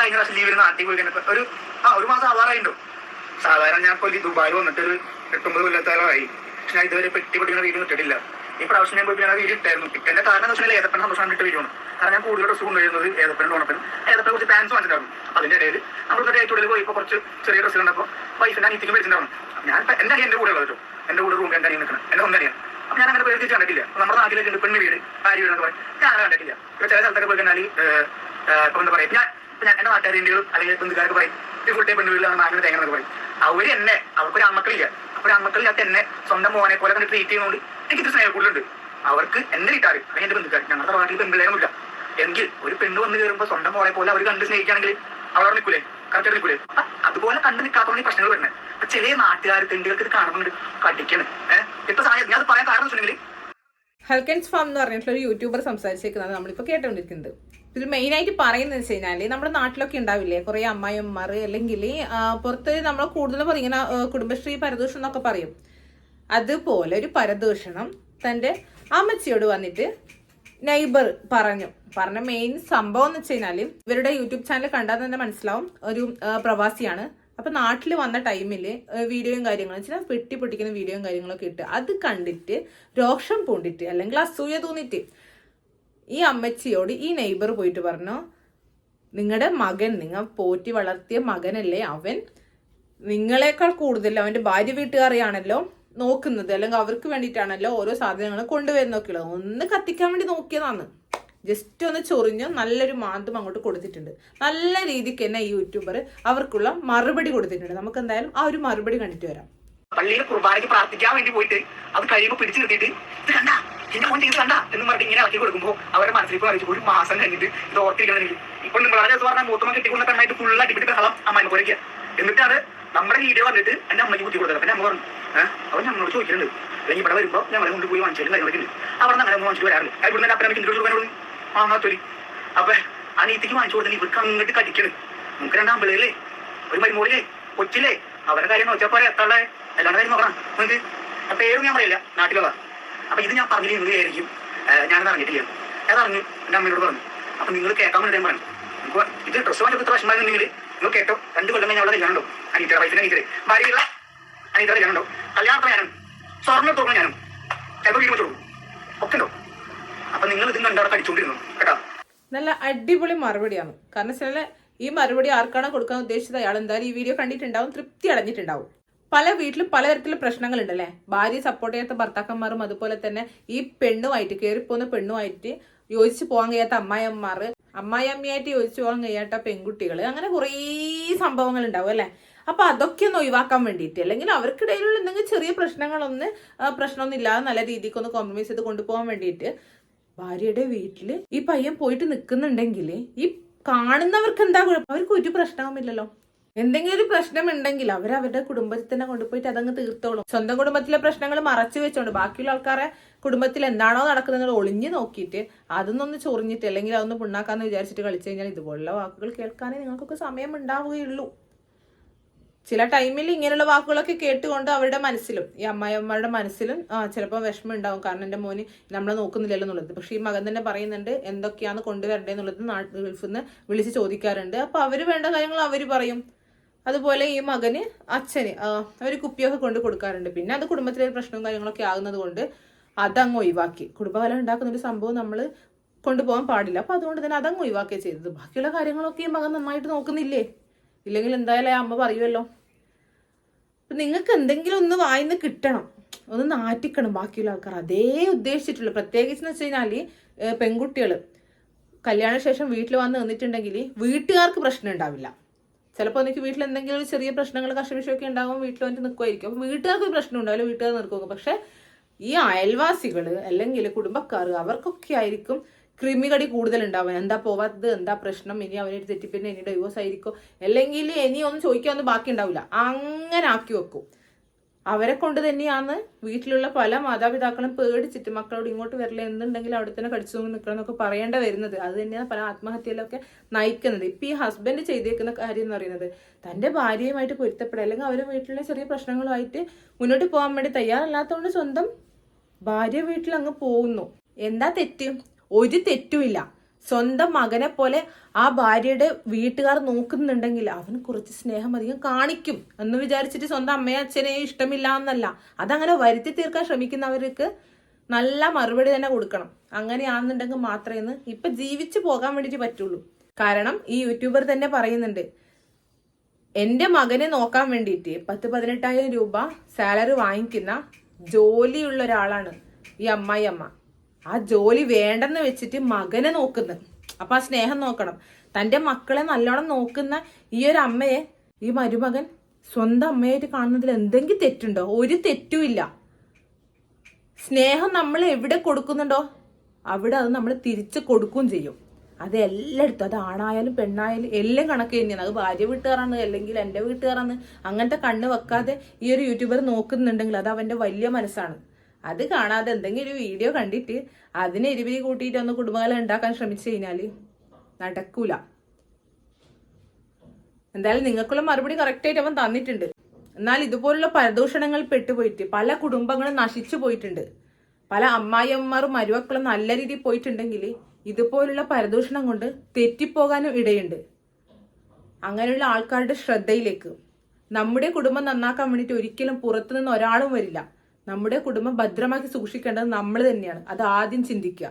കഴിഞ്ഞ പ്രാവശ്യം ലീവ് ലീവിന് നാട്ടിൽ പോയി കഴിഞ്ഞപ്പോ ഒരു ആ ഒരു മാസം ആവാറായിട്ടുണ്ടോ സാധാരണ ഞാൻ പോയി ദുബായിൽ ദുബായ് വന്നിട്ട് ഒരു എട്ടൊമ്പത് കൊല്ലത്തോളമായി. പക്ഷെ ഞാൻ ഇതുവരെ പെട്ടി പൊട്ടിക്കുന്ന വീട് ഇട്ടിട്ടില്ല. ഈ പ്രാവശ്യം ഞാൻ പോയി ഞാൻ വീഡിയോ ഇട്ടായിരുന്നു. എന്റെ കാരണം എന്ന് വെച്ചാൽ ഏതപ്പന സന്തോഷം ഇട്ട് ആണ്. കാരണം ഞാൻ കൂടുതൽ ഡ്രസ്സ് കൊണ്ടുവരുന്നത് ഏതപ്പനും ഓണപ്പനും ഏതപ്പനെ കുറച്ച് പാൻസ് വാങ്ങിച്ചിട്ടുണ്ടാവും അതിന്റെ ഇടയിൽ ഇന്നത്തെ ഏറ്റവും പോയി ഇപ്പൊ കുറച്ച് ചെറിയ ഡ്രസ്സ് കണ്ടപ്പോൾ വൈഫിന്റെ അനിയത്തിക്ക് വെച്ചിട്ടുണ്ടാവും ഞാൻ എന്റെ അനിയൻ എന്റെ കൂടെ ഉള്ളത് എന്റെ കൂടെ റൂം എന്റെ അനിയൻ നിൽക്കണം. എന്റെ അനിയൻ. അപ്പൊ ഞാൻ അങ്ങനെ പേടിച്ച് കണ്ടിട്ടില്ല. നമ്മുടെ നാട്ടിലേക്ക് പെണ്ണ് വീട് ആര് വീട് എന്ന് പറയും. ഞാൻ അങ്ങനെ കണ്ടിട്ടില്ല. ഇപ്പൊ ചില സ്ഥലത്തൊക്കെ പോയി കഴിഞ്ഞാൽ ഇപ്പൊ എന്താ പറയാ ഞാൻ നാട്ടുകാർ ഇന്ത്യകളും അല്ലെങ്കിൽ ബന്ധുക്കാർക്ക് പറയും ഫുൾ ടൈം പെണ്ണ് വീട്ടിലാണ് നാട്ടിൽ തേങ്ങ പറയും അവർ എന്നെ അവർക്കൊരു അമ്മക്കളില്ല അപ്പൊ ഒരു ആൺമക്കളില്ലാത്ത എന്നെ സ്വന്തം മോനെ പോലെ തന്നെ ട്രീറ്റ് ചെയ്യുന്നതുകൊണ്ട് എനിക്ക് ഇത് സ്നേഹം കൂടുതലുണ്ട്. അവർക്ക് എന്നെ കിട്ടാറ് അല്ലെങ്കിൽ എന്റെ ബന്ധുക്കാർ ഞങ്ങളുടെ നാട്ടിൽ പെൺപിള്ളേരൊന്നുമില്ല. എങ്കിൽ ഒരു പെണ്ണ് വന്ന് കയറുമ്പോൾ സ്വന്തം മോളെ പോലെ അവർ കണ്ട് സ്നേഹിക്കുകയാണെങ്കിൽ അവരവിടെ നിൽക്കൂലേ? കറക്റ്റ് നിൽക്കൂലേ? അതുപോലെ കണ്ട് നിൽക്കാത്തതുകൊണ്ട് പ്രശ്നങ്ങൾ വരുന്നത്. അപ്പൊ ചില നാട്ടുകാർ തെണ്ടുകൾക്ക് ഇത് കാണുന്നുണ്ട് കടിക്കണം. ഏഹ് ഇപ്പൊ സാഹചര്യം ഞാൻ പറയാൻ കാരണം വെച്ചിട്ടുണ്ടെങ്കിൽ ഹൽക്കൻസ് ഫാം എന്ന് പറഞ്ഞിട്ടുള്ള ഒരു യൂട്യൂബർ സംസാരിച്ചേക്കുന്നത് നമ്മളിപ്പോൾ കേട്ടുകൊണ്ടിരിക്കുന്നത് ഇതിൽ മെയിനായിട്ട് പറയുന്നത് വെച്ച് കഴിഞ്ഞാൽ നമ്മുടെ നാട്ടിലൊക്കെ ഉണ്ടാവില്ലേ? കുറേ അമ്മായിയമ്മമാർ അല്ലെങ്കിൽ പുറത്ത് നമ്മൾ കൂടുതലും പറയും ഇങ്ങനെ കുടുംബശ്രീ പരദൂഷണം എന്നൊക്കെ പറയും. അതുപോലെ ഒരു പരദൂഷണം തന്റെ അമ്മച്ചിയോട് വന്നിട്ട് നൈബർ പറഞ്ഞു. പറഞ്ഞ മെയിൻ സംഭവം എന്ന് വെച്ച് കഴിഞ്ഞാൽ ഇവരുടെ യൂട്യൂബ് ചാനൽ കണ്ടാൽ തന്നെ മനസ്സിലാവും ഒരു പ്രവാസിയാണ്. അപ്പൊ നാട്ടിൽ വന്ന ടൈമിൽ വീഡിയോയും കാര്യങ്ങളും വെച്ചാൽ പെട്ടി പൊട്ടിക്കുന്ന വീഡിയോയും കാര്യങ്ങളൊക്കെ ഇട്ട് അത് കണ്ടിട്ട് രോഷം പൂണ്ടിട്ട് അല്ലെങ്കിൽ അസൂയ തോന്നിട്ട് ഈ അമ്മച്ചിയോട് ഈ നെയ്ബർ പോയിട്ട് പറഞ്ഞു നിങ്ങളുടെ മകൻ നിങ്ങൾ പോറ്റി വളർത്തിയ മകനല്ലേ അവൻ? നിങ്ങളെക്കാൾ കൂടുതൽ അവന്റെ ഭാര്യ വീട്ടുകാരെയാണല്ലോ നോക്കുന്നത് അല്ലെങ്കിൽ അവർക്ക് വേണ്ടിയിട്ടാണല്ലോ ഓരോ സാധനങ്ങൾ കൊണ്ടുവരുന്നൊക്കെയുള്ളത് ഒന്ന് കത്തിക്കാൻ വേണ്ടി നോക്കിയതാണ്. ജസ്റ്റ് ഒന്ന് ചൊറിഞ്ഞ് നല്ലൊരു മാന്തം അങ്ങോട്ട് കൊടുത്തിട്ടുണ്ട്. നല്ല രീതിക്ക് തന്നെ ഈ യൂട്യൂബർ അവർക്കുള്ള മറുപടി കൊടുത്തിട്ടുണ്ട്. നമുക്ക് എന്തായാലും ആ ഒരു മറുപടി കണ്ടിട്ട് വരാം. പള്ളിയിൽ കുർബാനയ്ക്ക് പ്രാർത്ഥിക്കാൻ വേണ്ടി പോയിട്ട് അത് കഴിയുമ്പോൾ പിടിച്ചു നിർത്തിയിട്ട് എന്റെ മോൻ ഇത് കണ്ട എന്ന് പറഞ്ഞിട്ട് ഇങ്ങനെ ഇറക്കി കൊടുക്കുമ്പോൾ അവരുടെ മനസ്സിലേക്ക് അറിയിച്ചു ഒരു മാസം കഴിഞ്ഞിട്ട് ഇത് ഓർത്തിരിക്കണമെങ്കിൽ ഇപ്പൊ നിങ്ങൾ ദിവസം പറഞ്ഞാൽ മൂത്തമ്മ കെട്ടിക്കൊണ്ട കണ്ണായിട്ട് ഫുൾ അടിപിടി ബഹളം അമ്മ പോരയ്ക്കുക എന്നിട്ട് അത് നമ്മുടെ വീഡിയോ വന്നിട്ട് എന്റെ അമ്മയ്ക്ക് കുത്തി കൊടുത്തത്. അപ്പൊ അമ്മ പറഞ്ഞു അവൻ ഞങ്ങളോട് ചോദിക്കുന്നുണ്ട് അല്ലെങ്കിൽ ഇവിടെ വരുമ്പോൾ ഞങ്ങളെ കൊണ്ട് പോയി വാങ്ങിച്ചാലും കാര്യങ്ങളൊക്കെ അവിടെ നിന്ന് അങ്ങനെ വാങ്ങിച്ചു വരാറില്ല അത് ഇവിടുന്ന് അപ്പനെ എനിക്ക് കൊടുക്കാനോട് വാങ്ങാത്തൊരു. അപ്പൊ ആ നീത്തിക്ക് വാങ്ങിച്ചു കൊടുത്താൽ ഇവർക്ക് അങ്ങോട്ട് കടിക്കണം. നമുക്ക് രണ്ടാം പിള്ളേരല്ലേ ഒരു മരുമോളില്ലേ കൊച്ചില്ലേ അവരുടെ കാര്യം നോക്കിയാൽ പോരെ എത്താളെ എല്ലാവരുടെ കാര്യം നോക്കണം. നിങ്ങൾക്ക് പേരും ഞാൻ പറയില്ല. നാട്ടിലുള്ള അപ്പൊ ഇത് ഞാൻ പറഞ്ഞില്ല വിചാരിക്കും. ഞാനത് അറിഞ്ഞിട്ടില്ല. അതറിഞ്ഞു എന്റെ അമ്മയോട് പറഞ്ഞു. അപ്പൊ നിങ്ങൾ കേൾക്കാൻ വേണ്ടി പറഞ്ഞു. ഇത് ഡ്രസ്സ് വാങ്ങി ഇത്ര വിഷമമായിരുന്നെങ്കിൽ നിങ്ങൾ കേട്ടോ. രണ്ട് കൊല്ലം കഴിഞ്ഞാൽ അവിടെ കല്യാണം ഉണ്ടോ അനീറ്റ വയസ്സിന് അനീറ്റരെ ഭാര്യയുള്ള അനീറ്റ കല്യാണം കല്യാണത്തിന് ഞാനും സ്വർണം തുറന്നു ഞാനും. ചിലപ്പോൾ വീട് വെച്ചോളൂ. ഒക്കെ ഉണ്ടോ അപ്പൊ നിങ്ങൾ ഇതും കണ്ടവിടെ കടിച്ചോണ്ടിരുന്നു കേട്ടോ? നല്ല അടിപൊളി മറുപടിയാണ്. കാരണം ചില ഈ മറുപടി ആർക്കാണോ കൊടുക്കാൻ ഉദ്ദേശിച്ചത്? അയാൾ എന്തായാലും ഈ വീഡിയോ കണ്ടിട്ടുണ്ടാവും തൃപ്തി അടഞ്ഞിട്ടുണ്ടാവും. പല വീട്ടിലും പലതരത്തിലുള്ള പ്രശ്നങ്ങളുണ്ടല്ലേ? ഭാര്യ സപ്പോർട്ട് ചെയ്യാത്ത ഭർത്താക്കന്മാരും അതുപോലെ തന്നെ ഈ പെണ്ണുമായിട്ട് കയറിപ്പോകുന്ന പെണ്ണുമായിട്ട് യോജിച്ച് പോകാൻ കഴിയാത്ത അമ്മായിയമ്മമാർ അമ്മായിയമ്മയായിട്ട് യോജിച്ച് പോകാൻ കഴിയാത്ത പെൺകുട്ടികൾ അങ്ങനെ കുറേ സംഭവങ്ങൾ ഉണ്ടാവും അല്ലേ? അപ്പൊ അതൊക്കെ ഒന്ന് ഒഴിവാക്കാൻ വേണ്ടിയിട്ട് അല്ലെങ്കിൽ അവർക്കിടയിലുള്ള എന്തെങ്കിലും ചെറിയ പ്രശ്നങ്ങളൊന്ന് പ്രശ്നമൊന്നും ഇല്ലാതെ നല്ല രീതിക്ക് ഒന്ന് കോംപ്രമൈസ് ചെയ്ത് കൊണ്ടുപോകാൻ വേണ്ടിയിട്ട് ഭാര്യയുടെ വീട്ടിൽ ഈ പയ്യൻ പോയിട്ട് നിൽക്കുന്നുണ്ടെങ്കിൽ ഈ കാണുന്നവർക്ക് എന്താ കുഴപ്പം? അവർക്ക് ഒരു പ്രശ്നവുമില്ലല്ലോ. എന്തെങ്കിലും ഒരു പ്രശ്നം ഉണ്ടെങ്കിൽ അവർ അവരുടെ കുടുംബത്തിൽ തന്നെ കൊണ്ടുപോയിട്ട് അതങ്ങ് തീർത്തോളും. സ്വന്തം കുടുംബത്തിലെ പ്രശ്നങ്ങൾ മറച്ചു വെച്ചോണ്ട് ബാക്കിയുള്ള ആൾക്കാരെ കുടുംബത്തിൽ എന്താണോ നടക്കുന്നത് ഒളിഞ്ഞു നോക്കിയിട്ട് അതൊന്നൊന്ന് ചൊറിഞ്ഞിട്ട് അല്ലെങ്കിൽ അതൊന്ന് പുണ്ണാക്കാന്ന് വിചാരിച്ചിട്ട് കളിച്ചു കഴിഞ്ഞാൽ ഇതുപോലുള്ള വാക്കുകൾ കേൾക്കാനേ നിങ്ങൾക്കൊക്കെ സമയം ഉണ്ടാവുകയുള്ളൂ. ചില ടൈമിൽ ഇങ്ങനെയുള്ള വാക്കുകളൊക്കെ കേട്ടുകൊണ്ട് അവരുടെ മനസ്സിലും ഈ അമ്മായിയമ്മയുടെ മനസ്സിലും ചിലപ്പോൾ വിഷമം ഉണ്ടാവും. കാരണം എന്റെ മോന് നമ്മളെ നോക്കുന്നില്ലല്ലോ എന്നുള്ളത്. പക്ഷേ ഈ മകൻ തന്നെ പറയുന്നുണ്ട് എന്തൊക്കെയാണ് കൊണ്ടുവരേണ്ടത് എന്നുള്ളത് ഗൾഫിൽ നിന്ന് വിളിച്ച് ചോദിക്കാറുണ്ട്. അപ്പോൾ അവർ വേണ്ട കാര്യങ്ങൾ അവർ പറയും. അതുപോലെ ഈ മകന് അച്ഛന് ഒരു കുപ്പിയൊക്കെ കൊണ്ട് കൊടുക്കാറുണ്ട്. പിന്നെ അത് കുടുംബത്തിലെ പ്രശ്നവും കാര്യങ്ങളൊക്കെ ആകുന്നത് കൊണ്ട് അതങ്ങ് ഒഴിവാക്കി. കുടുംബകലം ഉണ്ടാക്കുന്ന ഒരു സംഭവം നമ്മൾ കൊണ്ടുപോകാൻ പാടില്ല. അപ്പോൾ അതുകൊണ്ട് തന്നെ അതങ്ങ് ഒഴിവാക്കി ചെയ്തത്. ബാക്കിയുള്ള കാര്യങ്ങളൊക്കെ ഈ മകൻ നന്നായിട്ട് നോക്കുന്നില്ലേ? ഇല്ലെങ്കിൽ എന്തായാലും അമ്മ പറയുമല്ലോ അപ്പൊ നിങ്ങൾക്ക് എന്തെങ്കിലും ഒന്ന് വായിന്ന് കിട്ടണം. ഒന്ന് നാറ്റിക്കണം ബാക്കിയുള്ള ആൾക്കാർ അതേ ഉദ്ദേശിച്ചിട്ടുള്ളൂ. പ്രത്യേകിച്ച് എന്ന് വെച്ച് കഴിഞ്ഞാൽ പെൺകുട്ടികൾ കല്യാണ ശേഷം വീട്ടിൽ വന്ന് നിന്നിട്ടുണ്ടെങ്കിൽ വീട്ടുകാർക്ക് പ്രശ്നം ഉണ്ടാവില്ല. ചിലപ്പോൾ എനിക്ക് വീട്ടിൽ എന്തെങ്കിലും ചെറിയ പ്രശ്നങ്ങൾ കഷ്ടവിഷയമൊക്കെ ഉണ്ടാകും വീട്ടിൽ വന്നിട്ട് നിൽക്കുമായിരിക്കും അപ്പോൾ വീട്ടുകാർക്ക് പ്രശ്നം ഉണ്ടാവില്ല വീട്ടുകാർ നിൽക്കും പക്ഷെ ഈ അയൽവാസികൾ അല്ലെങ്കിൽ കുടുംബക്കാർ അവർക്കൊക്കെ ആയിരിക്കും കൃമികടി കൂടുതൽ ഉണ്ടാവാൻ എന്താ പോവാത്തത്? എന്താ പ്രശ്നം? ഇനി അവനൊരു തെറ്റിപ്പിന്നെ ഇനി ഡൈവോഴ്സ് ആയിരിക്കും? അല്ലെങ്കിൽ ഇനി ഒന്നും ചോദിക്കാൻ ഒന്നും ബാക്കി ഉണ്ടാവില്ല അങ്ങനെ ആക്കി വെക്കും. അവരെ കൊണ്ട് തന്നെയാണ് വീട്ടിലുള്ള പല മാതാപിതാക്കളും പേടിച്ചിട്ട് മക്കളോട് ഇങ്ങോട്ട് വരില്ല എന്നുണ്ടെങ്കിൽ അവിടെ തന്നെ കടിച്ചു തൂങ്ങി നിൽക്കണം എന്നൊക്കെ പറയേണ്ട വരുന്നത്. അത് തന്നെയാണ് പല ആത്മഹത്യയിലൊക്കെ നയിക്കുന്നത്. ഇപ്പൊ ഈ ഹസ്ബൻഡ് ചെയ്തേക്കുന്ന കാര്യം എന്ന് പറയുന്നത് തന്റെ ഭാര്യയുമായിട്ട് പൊരുത്തപ്പെടുക അല്ലെങ്കിൽ അവരുടെ വീട്ടിലെ ചെറിയ പ്രശ്നങ്ങളുമായിട്ട് മുന്നോട്ട് പോകാൻ വേണ്ടി തയ്യാറല്ലാത്തതുകൊണ്ട് സ്വന്തം ഭാര്യ വീട്ടിൽ അങ്ങ് പോകുന്നു. എന്താ തെറ്റ്? ഒരു തെറ്റുമില്ല. സ്വന്തം മകനെ പോലെ ആ ഭാര്യയുടെ വീട്ടുകാർ നോക്കുന്നുണ്ടെങ്കിൽ അവന് കുറച്ച് സ്നേഹം അധികം കാണിക്കും എന്ന് വിചാരിച്ചിട്ട് സ്വന്തം അമ്മയും അച്ഛനെയും ഇഷ്ടമില്ല എന്നല്ല. അതങ്ങനെ വരുത്തി തീർക്കാൻ ശ്രമിക്കുന്നവർക്ക് നല്ല മറുപടി തന്നെ കൊടുക്കണം. അങ്ങനെയാണെന്നുണ്ടെങ്കിൽ മാത്രമേ ഇപ്പൊ ജീവിച്ചു പോകാൻ വേണ്ടിയിട്ട് പറ്റുള്ളൂ. കാരണം ഈ യൂട്യൂബർ തന്നെ പറയുന്നുണ്ട് എന്റെ മകനെ നോക്കാൻ വേണ്ടിയിട്ട് പത്ത് പതിനെട്ടായിരം രൂപ സാലറി വാങ്ങിക്കുന്ന ജോലിയുള്ള ഒരാളാണ് ഈ അമ്മായി അമ്മ ആ ജോലി വേണ്ടെന്ന് വെച്ചിട്ട് മകനെ നോക്കുന്നത് അപ്പൊ ആ സ്നേഹം നോക്കണം. തന്റെ മക്കളെ നല്ലോണം നോക്കുന്ന ഈ ഒരു അമ്മയെ ഈ മരുമകൻ സ്വന്തം അമ്മയായിട്ട് കാണുന്നതിൽ എന്തെങ്കിലും തെറ്റുണ്ടോ? ഒരു തെറ്റുമില്ല സ്നേഹം നമ്മൾ എവിടെ കൊടുക്കുന്നുണ്ടോ അവിടെ അത് നമ്മൾ തിരിച്ച് കൊടുക്കുകയും ചെയ്യും. അത് എല്ലായിടത്തും അത് ആണായാലും പെണ്ണായാലും എല്ലാം കണക്ക് തന്നെയാണ്. അത് ഭാര്യ വീട്ടുകാരാണ് അല്ലെങ്കിൽ എന്റെ വീട്ടുകാരാണ്. അങ്ങനത്തെ കണ്ണ് വെക്കാതെ ഈ ഒരു യൂട്യൂബർ നോക്കുന്നുണ്ടെങ്കിൽ അത് അവന്റെ വലിയ മനസ്സാണ്. അത് കാണാതെ എന്തെങ്കിലും ഒരു വീഡിയോ കണ്ടിട്ട് അതിനെ എരിവിരി കൂട്ടിയിട്ട് ഒന്ന് കുടുംബകാലം ഉണ്ടാക്കാൻ ശ്രമിച്ചു കഴിഞ്ഞാൽ നടക്കൂല. എന്തായാലും നിങ്ങൾക്കുള്ള മറുപടി കറക്റ്റായിട്ട് അവൻ തന്നിട്ടുണ്ട്. എന്നാൽ ഇതുപോലുള്ള പരദൂഷണങ്ങൾ പെട്ടുപോയിട്ട് പല കുടുംബങ്ങളും നശിച്ചു പോയിട്ടുണ്ട്. പല അമ്മായിയമ്മമാരും മരുമക്കളും നല്ല രീതിയിൽ പോയിട്ടുണ്ടെങ്കിൽ ഇതുപോലുള്ള പരദൂഷണം കൊണ്ട് തെറ്റിപ്പോകാനും ഇടയുണ്ട്. അങ്ങനെയുള്ള ആൾക്കാരുടെ ശ്രദ്ധയിലേക്ക്. നമ്മുടെ കുടുംബം നന്നാക്കാൻ വേണ്ടിയിട്ട് ഒരിക്കലും പുറത്തുനിന്ന് ഒരാളും വരില്ല. നമ്മുടെ കുടുംബം ഭദ്രമാക്കി സൂക്ഷിക്കേണ്ടത് നമ്മൾ തന്നെയാണ്. അത് ആദ്യം ചിന്തിക്കുക.